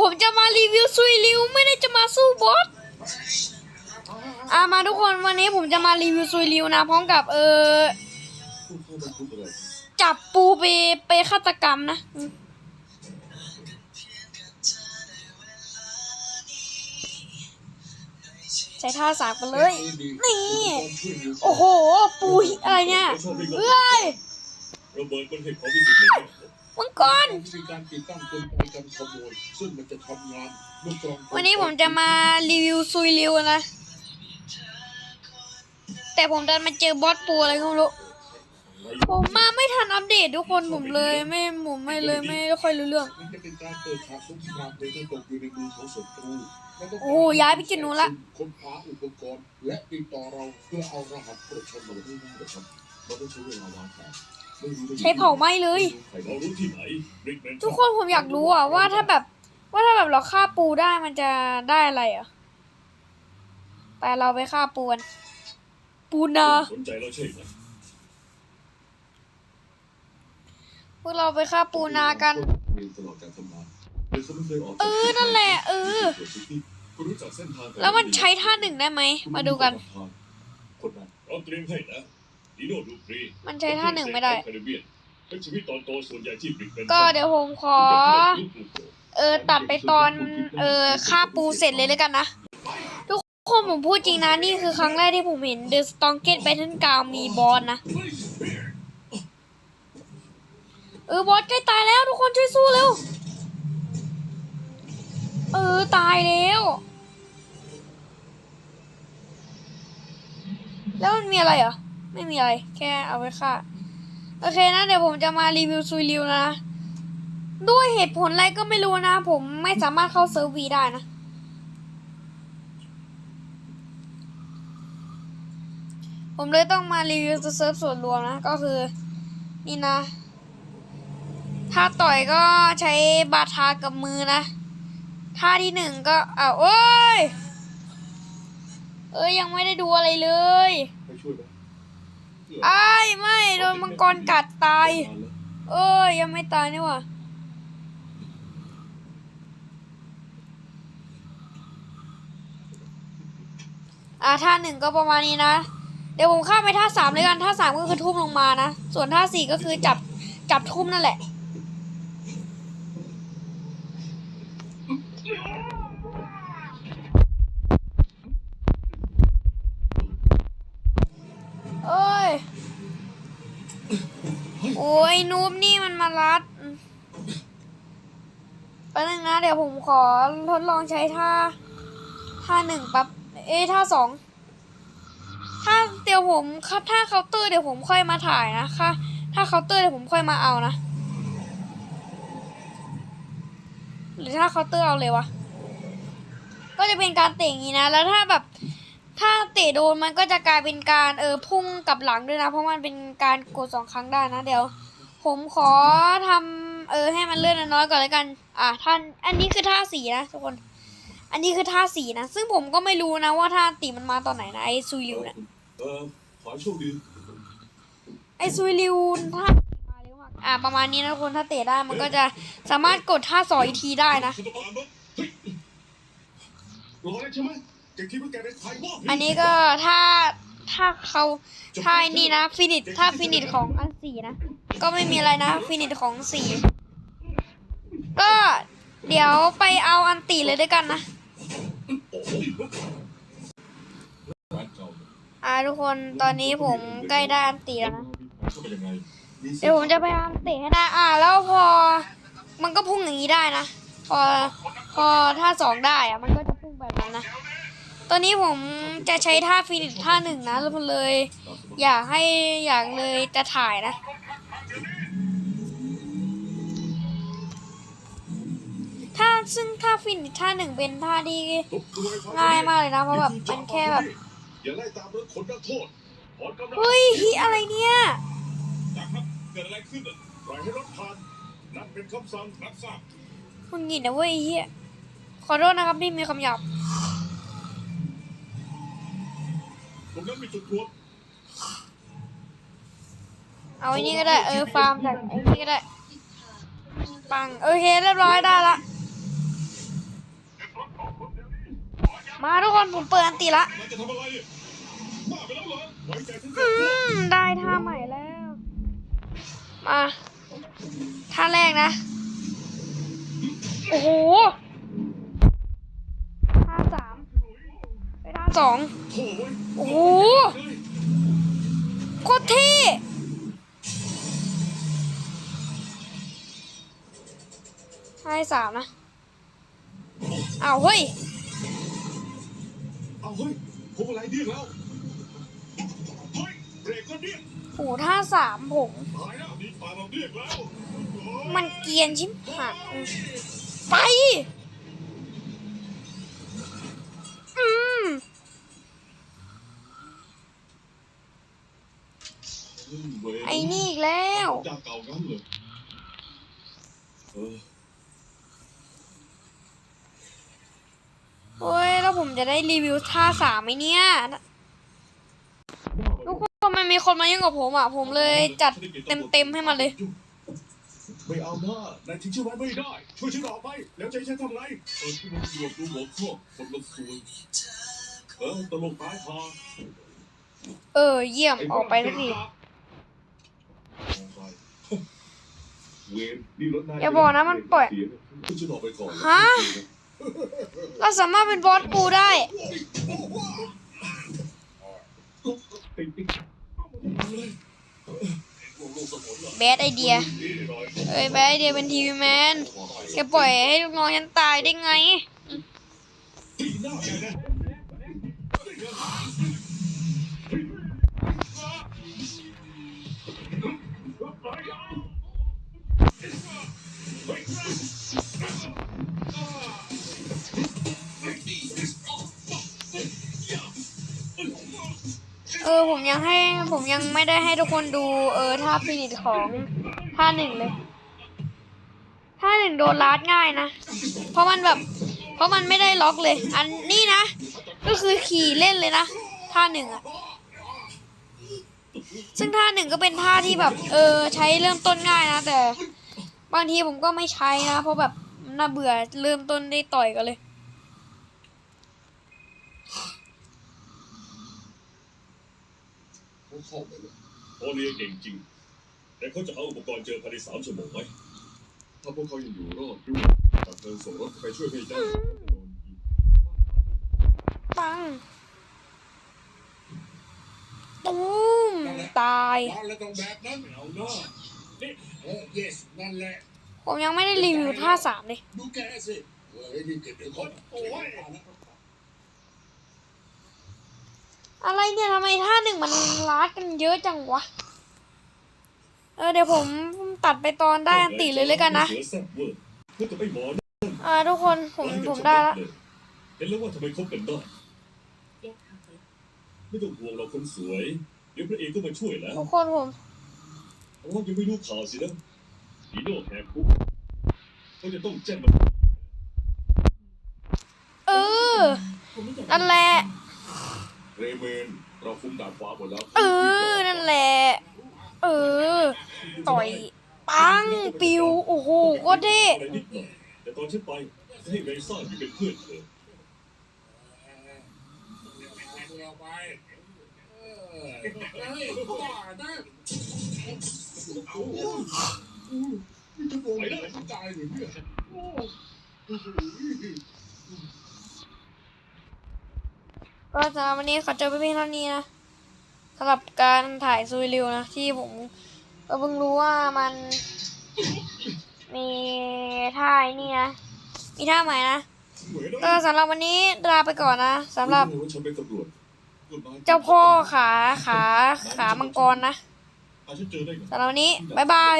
ผมจะมารีวิวซุยริวไม่ได้จะมาสู้บอสอามาทุกคนวันนี้ผมจะมารีวิวซุยริวนะ พร้อมกับเออจับปูไปไปฆาตกรรมนะใช้ท่าสากไปเลย นี่ โอ้โห ปูอะไรเนี่ยเอ้ยระเบิดมันเห็นของวิสิตเลย มังกร มีการติดตั้งกลไกการขโมยซึ่งมันจะทำงานเมื่อกองวันนี้ผมจะมารีวิวซุยริวนะ แต่ผมดันมาเจอบอสปูอะไรก็ไม่รู้ ผมมาไม่ทันอัปเดตทุกคนผมเลยไม่ผมไม่เลยไม่ค่อยรู้เรื่อง มันจะเป็นการเปิดฉากสงครามโดยที่ตกอยู่ในมือของศัตรูเราต้งการโอ้ย้ายไปกินหนูละ ค้นคว้าอุปกรณ์และติดต่อเราเพื่อเอารหัสตรวจชนมาให้ได้นะครับเราต้องใช้เวลาวางแผนไม่รู้จะ ใช้เผาไหม้เลยใครเรารู้ที่ไหนริกแมนทุกคนผมอยากรู้อะว่าถ้าแบบว่าถ้าแบบเราฆ่าปูได้มันจะได้อะไรอะไปเราไปฆ่าปูกันปูนาสนใจเราใช่ไหมพวกเราไปฆ่าปูนากันเรียนตลอดการทำงานแต่เขาไม่เคยออกเออ นั่นแหละ เออคุณรู้จักเส้นทางการแล้วมันใช้ท่าหนึ่งได้ไหม มาดูกันคนนั้นเราเตรียมให้นะ ดีโน่ดูฟรีมันใช้ท่าหนึ่งไม่ได้ แคริบเบียนเป็นชีวิตตอนโตส่วนใหญ่ที่บริกเป็นก็เดี๋ยวผมขอ เออตัดไปตอน เออฆ่าปูเสร็จเลยแล้วกันนะ ทุกคนผมพูดจริงนะ นี่คือครั้งแรกที่ผมเห็น The s t o n g e t Battle Ground มีบอสนะ เออบอสใกล้ตายแล้วทุกคนช่วยสู้เร็ว เออตายแล้วแล้วมันมีอะไรเหรอ ไม่มีอะไร แค่เอาไว้ฆ่าโอเคนะ เดี๋ยวผมจะมารีวิวซุยริวนะ ด้วยเหตุผลอะไรก็ไม่รู้นะ ผมไม่สามารถเข้าเซิร์ฟวีได้นะผมเลยต้องมารีวิวเซิร์ฟส่วนรวมนะ ก็คือ นี่นะ ถ้าต่อยก็ใช้บาทากับมือนะท่าที่หนึ่งก็อ้าวโอ้ย เอ้ยยังไม่ได้ดูอะไรเลยไปช่วย ไอ้ไม่โดนมังกรกัดตาย เอ้ยยังไม่ตายนี่ว่ะอ่าท่าหนึ่งก็ประมาณนี้นะ เดี๋ยวผมข้ามไปท่าสามเลยกันท่าสามก็คือทุ่มลงมานะ ส่วนท่าสี่ก็คือจับจับทุ่มนั่นแหละ เอ้ย โอ้ย นูบนี่มันมารัดอืมแป๊บนึงนะ เดี๋ยวผมขอทดลองใช้ท่าท่าหนึ่งปั๊บ เอ้ท่าสองถ้าเดี๋ยวผมถ้าเคาน์เตอร์เดี๋ยวผมค่อยมาถ่ายนะค่ะถ้าเคาน์เตอร์เดี๋ยวผมค่อยมาเอานะ หรือถ้าเคาน์เตอร์เอาเลยวะ ก็จะเป็นการเตะอย่างนี้นะ แล้วถ้าแบบถ้าเตะโดนมันก็จะกลายเป็นการเออพุ่งกลับหลังด้วยนะ เพราะมันเป็นการกดสองครั้งได้นะเดี๋ยว ผมขอทำเออให้มันเลื่อนน้อยก่อนแล้วกัน อะท่านอันนี้คือท่าสีนะทุกคน อันนี้คือท่าสีนะ ซึ่งผมก็ไม่รู้นะว่าท่าตีมันมาตอนไหนนะไอซุยริวเนี่ยเออขอโชคดีไอซุยริวท่ามาเร็วมากอะประมาณนี้นะทุกคนถ้าเตะได้มันก็จะสามารถกดท่าสอยอีกทีได้นะ อันนี้ก็ถ้าถ้าเขาถ้านี่นะฟินิชถ้าฟินิชของอันสี่นะ ก็ไม่มีอะไรนะฟินิชของสี่ก็เดี๋ยวไปเอาอันตีเลยด้วยกันนะอ่าทุกคนตอนนี้ผมใกล้ได้อันตีแล้วนะเดี๋ยวผมจะพยายามเตะให้ได้อ่า แล้วพอ มันก็พุ่งอย่างนี้ได้นะ พอ พอท่าสองได้อะมันก็จะพุ่งแบบนั้นนะ ตอนนี้ผมจะใช้ท่าฟินิชท่าหนึ่งนะแล้วมันเลย อยากให้อยากเลยจะถ่ายนะ ซึ่งท่าฟินท่าหนึ่งเป็นท่าที่ง่ายมากเลยนะเพราะแบบมันแค่แบบอย่าไล่ตามรถขนนักโทษถอนกำลังเฮ้ยฮิอะไรเนี่ยจักครับเกิดอะไรขึ้นอะปล่อยให้รถผ่านนั่นเป็นคำสั่งรับทราบคุณหงิดนะเว้ยเฮียขอโทษนะครับที่มีคำหยาบตรงนั้นมีจุดตรวจเอาอ้นี่ก็ได้เออฟาร์มจากอ้นี่ก็ได้ปังโอเคเรียบร้อยได้ละ มาทุกคนผมเปิดอันตีละมันจะทำอะไรเนี่ยบ้าไปแล้วเหรอไว้ใจฉันเถอือะมได้ท่าใหม่แล้ว มาท่าแรกนะ โอ้โหท่าสามไปท่าสองโอ้โหโคตรเท่ท่าสามนะอ้าวเฮ้ย เอาเฮ้ยพวกอะไรเรียกแล้วเฮ้ยเบรกก็เรียกโหท่าสามผม ตายแล้วนี่ปาเราเรียกแล้วโอ้ยมันเกรียนชิบหายไป อืมเว้ยไอ้นี่อีกแล้วจากเก่างั้นเลยเออ โอ้ยแล้วผมจะได้รีวิวท่าสามไหมเนี่ยทุกคนมันมีคนมายุ่งกับผมอะ ผมเลยจัดเต็มๆให้มันเลย ไม่เอาหน้านายทิ้งฉันไว้ไม่ได้ ช่วยฉันออกไป แล้วจะให้ฉันทำไงเออที่มันสวดดูหัวข้อคนละส่วนเออตลกตายพาเออ เยี่ยมออกไปสักทีเวรนี่รถนายอย่าบอกนะมันปล่อยฉันออกไปก่อนฮะ เราสามารถเป็นบอสปูได้ แบดไอเดียเอ้ยแบดไอเดียเป็นทีวีแมนแกปล่อยให้ลูกน้องฉันตายได้ไง ออผมยังให้ผมยังไม่ได้ให้ทุกคนดู เออท่าฟินิชของท่าหนึ่งเลยท่าหนึ่งโดนลาดง่ายนะ เพราะมันแบบ เพราะมันไม่ได้ล็อกเลย อันนี้นะ ก็คือขี่เล่นเลยนะท่าหนึ่งอะซึ่งท่าหนึ่งก็เป็นท่าที่แบบ เออ ใช้เริ่มต้นง่ายนะแต่ บางทีผมก็ไม่ใช้นะ เพราะแบบน่าเบื่อเริ่มต้นได้ต่อยกันเลย เขาเข้าไปเลยโอเลียเก่งจริง แต่เขาจะเอาอุปกรณ์เจอภายในสามชั่วโมงไหมถ้าพวกเขายังอยู่รอดด้วยตัดเดินส่งรถไปช่วยไม่ได้โดนยิงปังตูมตาย บ้านแล้วต้องแบบนั้นเอาหน้าเออ yes นั่นแหละ ผมยังไม่ได้รีวิวท่าสามเลย ดูแกสิเฮ้ยนี่เก็บเดี๋ยวก่อนโอ้ย อะไรเนี่ยทำไมท่าหนึ่งมันลาดกันเยอะจังวะ เออเดี๋ยวผมตัดไปตอนได้อันติเลยเลยกันนะเสือแซ่บเวอร์เพื่อจะไม่หมอนอ่าทุกคนผมผมได้ละเห็นแล้วว่าทำไมคบกันได้ไม่ต้องห่วงเราคนสวย เดี๋ยวพระเอกก็มาช่วยแล้วทุกคนผมเพราะว่ายังไม่รู้ข่าวสินะฮีโน่แหกคุกก็จะต้องแจ้งมันเออนั่นแหละ เรเมนเราคุมด่านฟ้าหมดแล้วเออ นั่นแหละ เออ ต่อย ปัง ปิว โอ้โหโคตรเท่อะไรนิดหน่อยแต่ตอนฉันไปจะให้เรซ่าอยู่เป็นเพื่อนเธอเอาไปเออเฮ้ยบ้านะเอาจะโดนอะไรตายหรือเนี่ยโอ้โห ก็สำหรับวันนี้ขอจบไปเพียงเท่านี้นะสำหรับการถ่ายซูริวนะ ที่ผมก็เพิ่งรู้ว่ามันมีท่าไอ้นี่นะ มีท่าใหม่นะก็สำหรับวันนี้ลาไปก่อนนะสำหรับเจ้าพ่อขาขาขามังกรนะสำหรับวันนี้ บ๊ายบาย